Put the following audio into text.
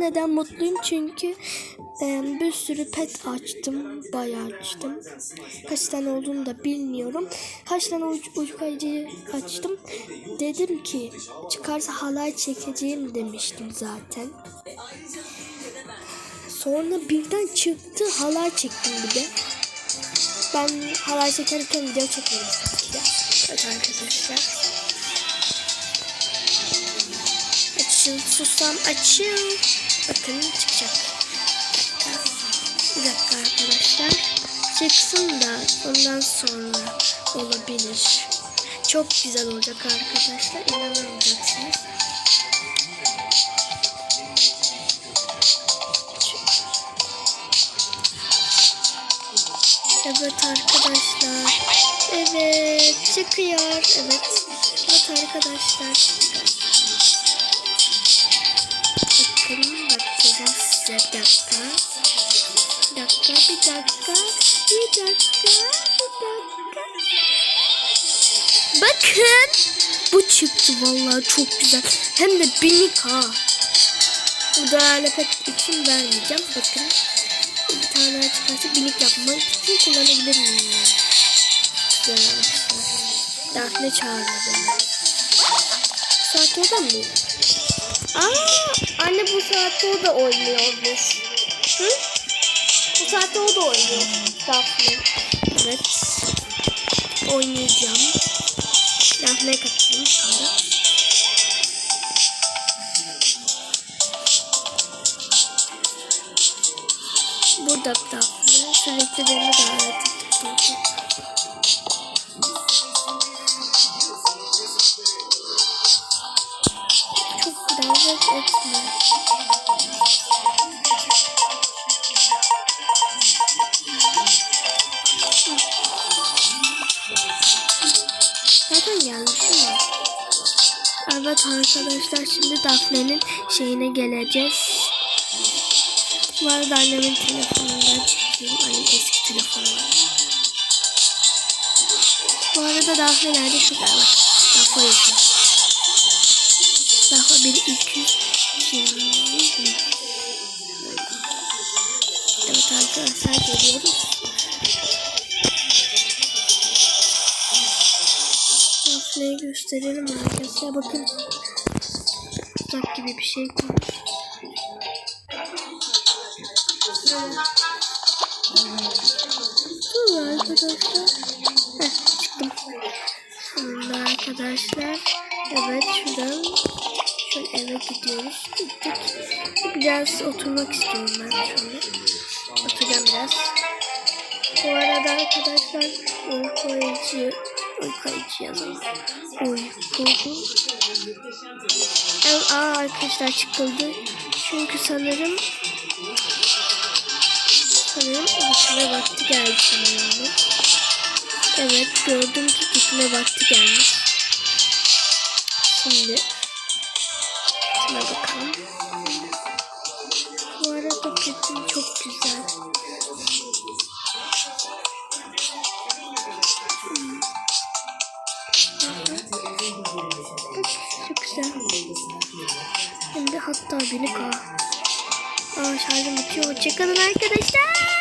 Neden mutluyum? Çünkü e, bir sürü pet açtım. Bayağı açtım. Kaç tane olduğunu da bilmiyorum. Kaç tane uç, uç kayıcıyı açtım. Dedim ki çıkarsa halay çekeceğim demiştim zaten. Sonra birden çıktı halay çektim bir de. Ben halay çekerken video çekmedim. Evet arkadaşlar. Açıl susam açıl. Bakın çıkacak. Bir dakika arkadaşlar. Çıksın da ondan sonra olabilir. Çok güzel olacak arkadaşlar. İnanamayacaksınız. Evet arkadaşlar. Evet çıkıyor. Evet. Evet arkadaşlar. Bir dakika. Dakika bir dakika. Bir dakika bir dakika. Bakın. Bu çıktı vallahi çok güzel. Hem de binik ha. Bu da lepet için vermeyeceğim. Bakın. Bir tane çıkarsa binik yapmak için kullanabilir miyim? Güzel arkadaşlar. Daphne çağırdı beni. Saat orada mı? Aa, anne bu saatte o da oynuyormuş. Hı? Bu saatte o da oynuyor. Daphne. Evet. Oynayacağım. Daphne'ye katıldım şimdi. Burada Daphne. Sürekli beni davet etti. Davet etme. Zaten gelmişim ya. Evet arkadaşlar şimdi Daphne'nin şeyine geleceğiz. Bu arada annemin telefonundan çekeyim. Annem eski telefonu var. Bu arada Daphne nerede? Şurada bak. Yaşıyor. Daphne 1 200 Evet arkadaşlar geliyoruz. Daphne'yi gösterelim arkadaşlar. Bakın. Uzak gibi bir şey koymuş. Dur arkadaşlar. Heh, çıktım. Sonunda arkadaşlar. Evet şuradan şöyle eve gidiyoruz. Gittik. Biraz oturmak istiyorum ben şöyle. Oturacağım biraz. Bu arada arkadaşlar uyku ayıcı uyku ayıcı yazalım. Uyku. Aa, arkadaşlar çıkıldı. Çünkü sanırım sanırım gitme vakti geldi sanırım. Evet gördüm ki gitme vakti gelmiş. Şimdi bakalım. Bu arada petim çok güzel. Çok güzel. De hatta beni kal. Aa şarjım bitiyor. Hoşçakalın arkadaşlar.